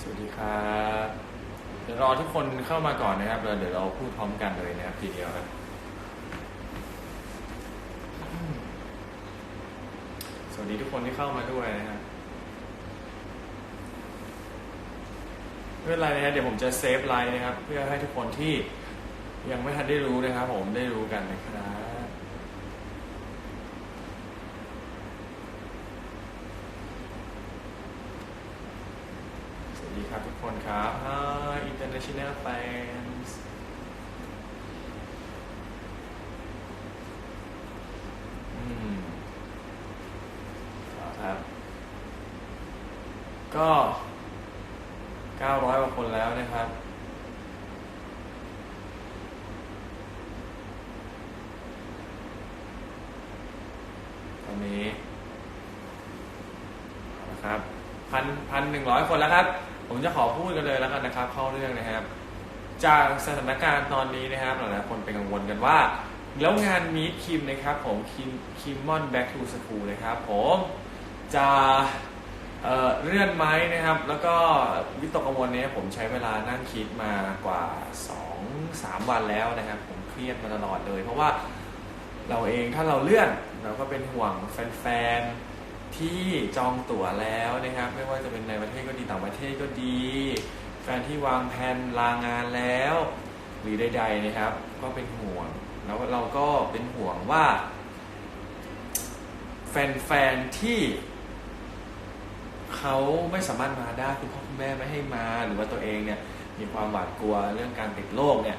สวัสดีครับเดี๋ยวรอทุกคนเข้ามาก่อนนะครับแล้วเดี๋ยวเราพูดพร้อมกันเลยนะครับทีเดียวครับสวัสดีทุกคนที่เข้ามาด้วยนะครับไม่เป็นไรนะครับเดี๋ยวผมจะเซฟไลน์นะครับ เพื่อให้ทุกคนที่ยังไม่ทันได้รู้นะครับ ผมได้รู้กันนะครับ สวัสดี ครับทุกคนครับ Hi International fans อืมครับ ก็ 900กว่าคนแล้วนะครับ ตอนนี้นะครับพันพันหนึ่งร้อยคนแล้วครับ ผมจะขอพูดกันเลยแล้วกันนะครับเข้าเรื่องนะครับ จากสถานการณ์ตอนนี้นะครับหลายๆคนเป็นกังวลกันว่า แล้วงานมีคิมนะครับผมคิมคิมมอนแบ็กทูสคูลนะครับผมจะเเลื่อนไหมนะครับ แล้วก็วิตกกังวลเนี้ผมใช้เวลานั่งคิดมากว่า 2-3 วันแล้วนะครับ ผมเครียดมาตลอดเลย เพราะว่าเราเองถ้าเราเลื่อนเราก็เป็นห่วงแฟนๆ ที่จองตั๋วแล้วนะครับ ไม่ว่าจะเป็นในประเทศก็ดีต่างประเทศก็ดี แฟนที่วางแผนลางานแล้ว หรือใด ๆนะครับ ก็เป็นห่วง แล้วเราก็เป็นห่วงว่า แฟนๆที่เขาไม่สามารถมาได้คุณพ่อคุณแม่ไม่ให้มาหรือว่าตัวเองเนี่ยมีความหวาดกลัวเรื่องการติดโรคเนี่ย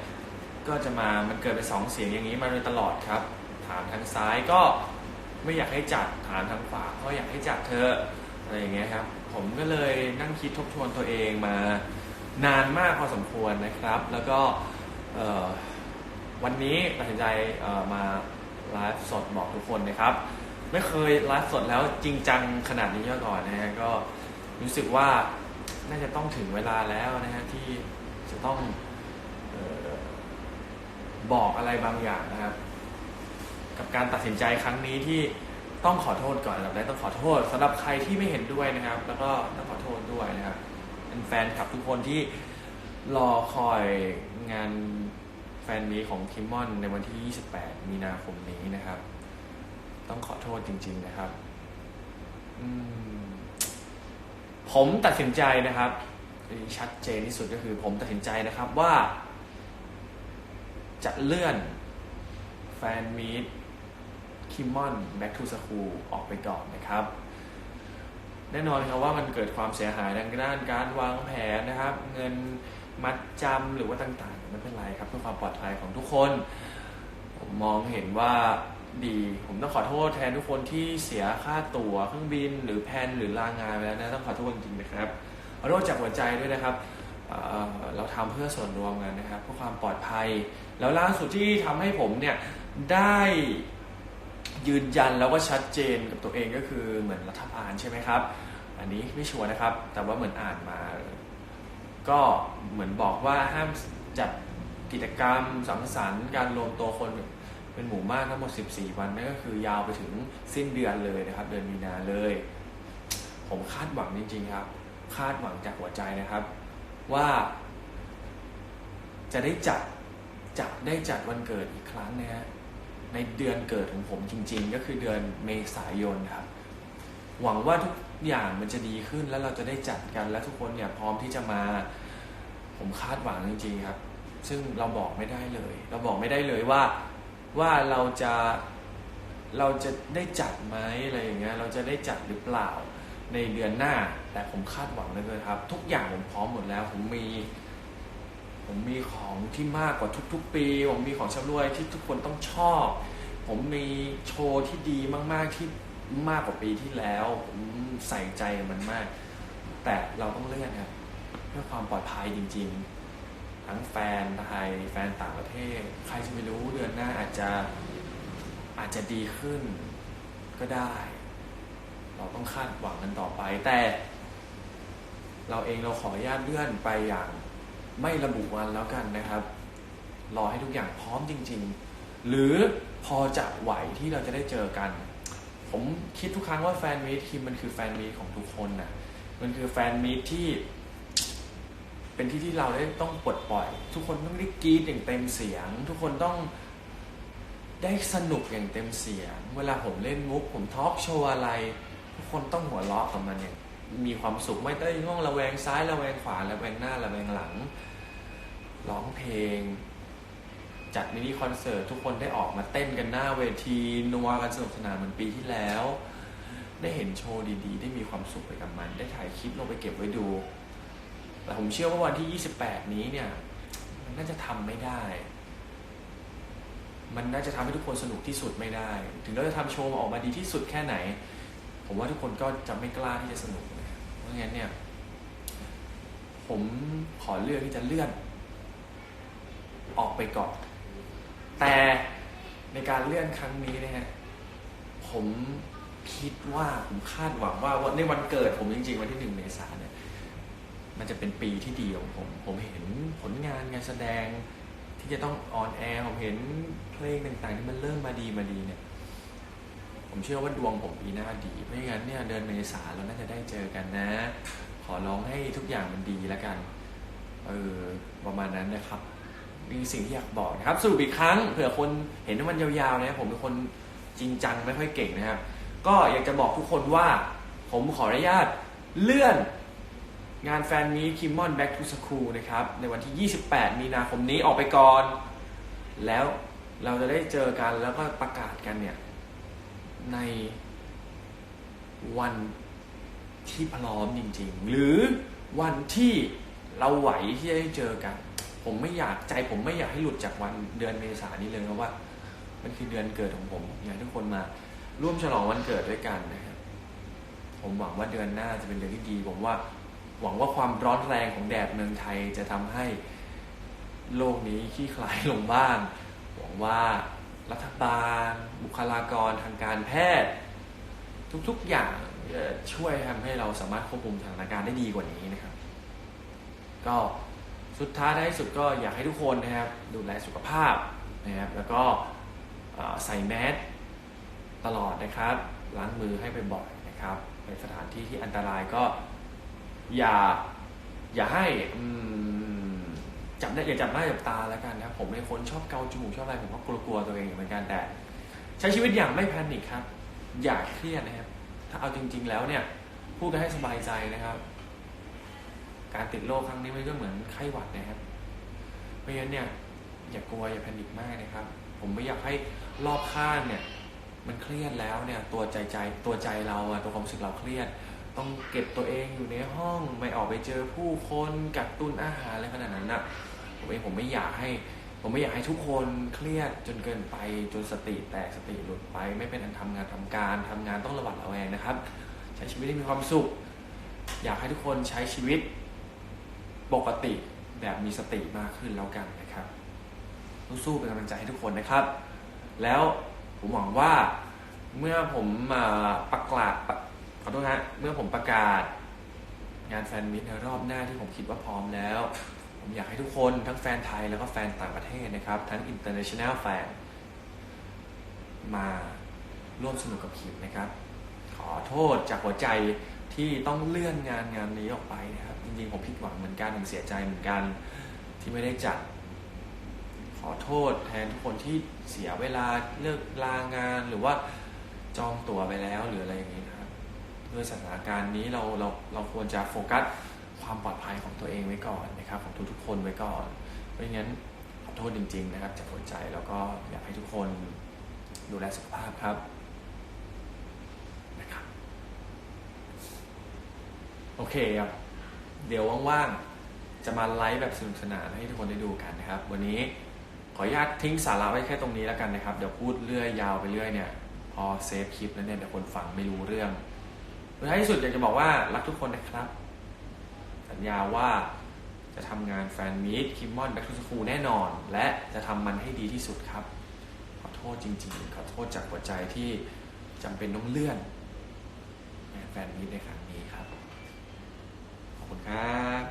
ก็จะมามันเกิดเป็นสองเสียงอย่างนี้มาโดยตลอดครับ ถามทางซ้ายก็ ไม่อยากให้จัดถามทางขวาก็อยากให้จัดเธออะไรอย่างเงี้ยครับ ผมก็เลยนั่งคิดทบทวนตัวเองมานานมากพอสมควรนะครับ แล้วก็วันนี้ตัดสินใจมาไลฟ์สดบอกทุกคนนะครับ ไม่เคยไลฟ์สดแล้วจริงจังขนาดนี้มาก่อนนะฮะก็รู้สึกว่าน่าจะต้องถึงเวลาแล้วนะฮะที่จะต้องออบอกอะไรบางอย่างนะครับ กับการตัดสินใจครั้งนี้ที่ต้องขอโทษก่อนอันดับแรกต้องขอโทษสำหรับใครที่ไม่เห็นด้วยนะครับ แล้วก็ต้องขอโทษด้วยนะครับเป็นแฟนคลับทุกคนที่รอคอยงานแฟนมีของคิมมอนในวันที่ 28 มีนาคมนี้นะครับ ต้องขอโทษจริง ๆนะครับมผมตัดสินใจนะครับ ชัดเจนที่สุดก็คือ ผมตัดสินใจนะครับว่า จะเลื่อนแฟนมีด คิมมอน Back to School ออกไปก่อนนะครับ แน่นอนครับว่ามันเกิดความเสียหายทางด้านการวางแผนนะครับ เงินมัดจำหรือว่าต่างๆไม่เป็นไรครับเพื่อความปลอดภัยของทุกคน ผมมองเห็นว่าดี ผมต้องขอโทษแทนทุกคนที่เสียค่าตั๋วเครื่องบิน หรือแพนหรือลางานไปแล้วนะต้องขอโทษจริงๆนะครับขอโทษจากหัวใจด้วยนะครับเเราทำเพื่อส่วนรวมกันนะครับเพื่อความปลอดภัย แล้วล่าสุดที่ทำให้ผมเนี่ยได้ ยืนยันแล้วก็ชัดเจนกับตัวเองก็คือเหมือนรัฐบาลใช่ไหมครับ อันนี้ไม่ชัวร์นะครับ แต่ว่าเหมือนอ่านมา ก็เหมือนบอกว่าห้ามจัดกิจกรรมสังสรรค์การรวมตัวคนเป็นหมู่มากทั้งหมด 14 วันนั่นก็คือยาวไปถึงสิ้นเดือนเลยนะครับ เดือนมีนาเลย ผมคาดหวังจริง ๆ ครับ คาดหวังจากหัวใจนะครับ ว่า จะได้จัดจะได้จัดวันเกิดอีกครั้งนะฮะ ในเดือนเกิดของผมจริง ๆ ก็คือเดือนเมษายนครับ หวังว่าทุกอย่างมันจะดีขึ้นแล้วเราจะได้จัดกันและทุกคนเนี่ยพร้อมที่จะมา ผมคาดหวังจริง ๆ ครับ ซึ่งเราบอกไม่ได้เลย เราบอกไม่ได้เลยว่าว่าเราจะเราจะได้จัดไหมอะไรอย่างเงี้ยเราจะได้จัดหรือเปล่าในเดือนหน้า แต่ผมคาดหวังเลยครับ ทุกอย่างผมพร้อมหมดแล้วผมมี ผมมีของที่มากกว่าทุกๆ ปี ผมมีของชำรวยที่ทุกคนต้องชอบ ผมมีโชว์ที่ดีมากๆที่มากกว่าปีที่แล้ว ผมใส่ใจมันมาก แต่เราต้องเลื่อนครับเพื่อความปลอดภัยจริง ๆ ทั้งแฟนไทยแฟนต่างประเทศ ใครจะไม่รู้เดือนหน้าอาจจะอาจจะดีขึ้นก็ได้ เราต้องคาดหวังกันต่อไป แต่ เราเองเราขออนุญาตเลื่อนไปอย่าง ไม่ระบุวันแล้วกันนะครับ รอให้ทุกอย่างพร้อมจริง ๆ หรือพอจะไหวที่เราจะได้เจอกัน ผมคิดทุกครั้งว่าแฟนมีตทีมมันคือแฟนมีตของทุกคนนะมันคือแฟนมีตที่ เป็นที่ที่เราได้ต้องปลดปล่อย ทุกคนต้องได้กรีดอย่างเต็มเสียง ทุกคนต้องได้สนุกอย่างเต็มเสียง เวลาผมเล่นมุก ผมทอล์กโชว์อะไร ทุกคนต้องหัวเราะกับมันอย่าง มีความสุขไม่ได้ง่วงระแวงซ้ายระแวงขวาระแวงหน้าระแวงหลังร้องเพลง จัดมินิคอนเสิร์ตทุกคนได้ออกมาเต้นกันหน้าเวทีนัวกันสนุกสนานเหมือนปีที่แล้ว ได้เห็นโชว์ดีๆ ได้มีความสุขไปกับมัน ได้ถ่ายคลิปลงไปเก็บไว้ดูแต่ผมเชื่อว่าวันที่ 28 นี้เนี่ย มันน่าจะทำไม่ได้ มันน่าจะทำให้ทุกคนสนุกที่สุดไม่ได้ ถึงเราจะทำโชว์ออกมาดีที่สุดแค่ไหน ผมว่าทุกคนก็จะไม่กล้าที่จะสนุก ราะงั้นเนี่ย ผมขอเลือกที่จะเลื่อน ออกไปก่อน แต่ในการเลื่อนครั้งนี้นะฮะผมคิดว่าผมคาดหวังว่าวันในวันเกิดผมจริง ๆ วันที่หนึ่งเมษาเนี่ย มันจะเป็นปีที่ดีของผม ผมเห็นผลงานงานแสดงที่จะต้องออนแอร์ผมเห็นเพลงต่างๆที่มันเริ่มมาดีมาดีเนี่ย เชื่อว่าดวงผมปีหน้าดี เพราะงั้นเนี่ยเดือนเมษาเราน่าจะได้เจอกันนะ ขอร้องให้ทุกอย่างมันดีแล้วกัน เออประมาณนั้นนะครับมีสิ่งที่อยากบอกนะครับ สรุปอีกครั้งเผื่อคนเห็นว่ามันยาวๆนะผมเป็นคนจริงจังไม่ค่อยเก่งนะครับ ก็อยากจะบอกทุกคนว่า ผมขออนุญาตเลื่อนงานแฟนมีคิมมอน Back to School นะครับ ในวันที่ 28 มีนาคมนี้ออกไปก่อน แล้วเราจะได้เจอกันแล้วก็ประกาศกันเนี่ย ในวันที่พร้อมจริง ๆ หรือวันที่เราไหวที่จะได้เจอกัน ผมไม่อยากใจ ผมไม่อยากให้หลุดจากวันเดือนเมษายนนี้เลยเพราะว่า มันคือเดือนเกิดของผมอยากทุกคนมาร่วมฉลองวันเกิดด้วยกันนะครับผมหวังว่าเดือนหน้าจะเป็นเดือนที่ดี ผมว่าหวังว่าความร้อนแรงของแดดเมืองไทยจะทำให้โลกนี้ขี้คลายลงบ้างหวังว่า รัฐบาล บุคลากรทางการแพทย์ ทุกๆอย่างช่วยทำให้เราสามารถควบคุมสถานการณ์ได้ดีกว่านี้นะครับ ก็สุดท้ายท้ายสุดก็อยากให้ทุกคนนะครับ ดูแลสุขภาพนะครับ แล้วก็ใส่แมสตลอดนะครับ ล้างมือให้บ่อยๆนะครับในสถานที่ที่อันตรายก็อย่าอย่าให้อืม จับได้อย่าจับหน้าจับตาแล้วกันนะครับผมเป็นคนชอบเกาจมูกชอบอะไรผมก็กลัวๆตัวเองเหมือนกันแต่ ใช้ชีวิตอย่างไม่แพนิคครับ อย่าเครียดนะครับ ถ้าเอาจริง ๆ แล้วเนี่ยพูดกันให้สบายใจนะครับ การติดโรคครั้งนี้มันก็เหมือนไข้หวัดนะครับ เพราะฉะนั้นเนี่ยอย่ากลัวอย่าแพนิคมากนะครับ ผมไม่อยากให้รอบข้างเนี่ย มันเครียดแล้วเนี่ยตัวใจใจตัวใจเราอะตัวความรู้สึกเราเครียด ต้องเก็บตัวเองอยู่ในห้องไม่ออกไปเจอผู้คนกักตุนอาหารอะไรขนาดนั้นนะผมเองผมไม่อยากให้ ผมไม่อยากให้ทุกคนเครียดจนเกินไปจนสติแตกสติหลุดไป ไม่เป็นอันทำงานทำการทำงานต้องระวัดระแวงนะครับ ใช้ชีวิตให้มีความสุข อยากให้ทุกคนใช้ชีวิตปกติแบบมีสติมากขึ้นแล้วกันนะครับสู้ๆเป็นกำลังใจให้ทุกคนนะครับ แล้วผมหวังว่าเมื่อผมมาประกาศ ขอโทษฮะเมื่อผมประกาศ งานแฟนมิตในรอบหน้าที่ผมคิดว่าพร้อมแล้ว ผมอยากให้ทุกคนทั้งแฟนไทยแล้วก็แฟนต่างประเทศนะครับ ทั้ง international fan มาร่วมสนุกกับคิมนะครับ ขอโทษจากหัวใจที่ต้องเลื่อนงานงานนี้ออกไปนะครับ จริงๆ ผมผิดหวังเหมือนกันผมเสียใจเหมือนกันที่ไม่ได้จัด ขอโทษแทนทุกคนที่เสียเวลาเลิกลางานหรือว่าจองตั๋วไปแล้วหรืออะไรอย่างนี้น ด้วยสถานการณ์นี้เราเราเราควรจะโฟกัสความปลอดภัยของตัวเองไว้ก่อนนะครับของทุกๆคนไว้ก่อนเพราะงั้นขอโทษจริง ๆ นะครับจากหัวใจแล้วก็อยากให้ทุกคนดูแลสุขภาพครับนะครับโอเคครับเดี๋ยวว่างๆจะมาไลฟ์แบบสนุกสนานให้ทุกคนได้ดูกันนะครับ วันนี้ขออนุญาตทิ้งสาระไว้แค่ตรงนี้แล้วกันนะครับ เดี๋ยวพูดเรื่อยยาวไปเรื่อยเนี่ยพอเซฟคลิปแล้วเนี่ยเดี๋ยวคนฟังไม่รู้เรื่อง ท้ายที่สุดอยากจะบอกว่ารักทุกคนนะครับ สัญญาว่าจะทำงานแฟนมีตคิมมอนแบ็คทูสคูแน่นอน และจะทำมันให้ดีที่สุดครับ ขอโทษจริงๆ ขอโทษจากหัวใจที่จำเป็นต้องเลื่อนงานแฟนมีตในครั้งนี้ครับ ขอบคุณครับ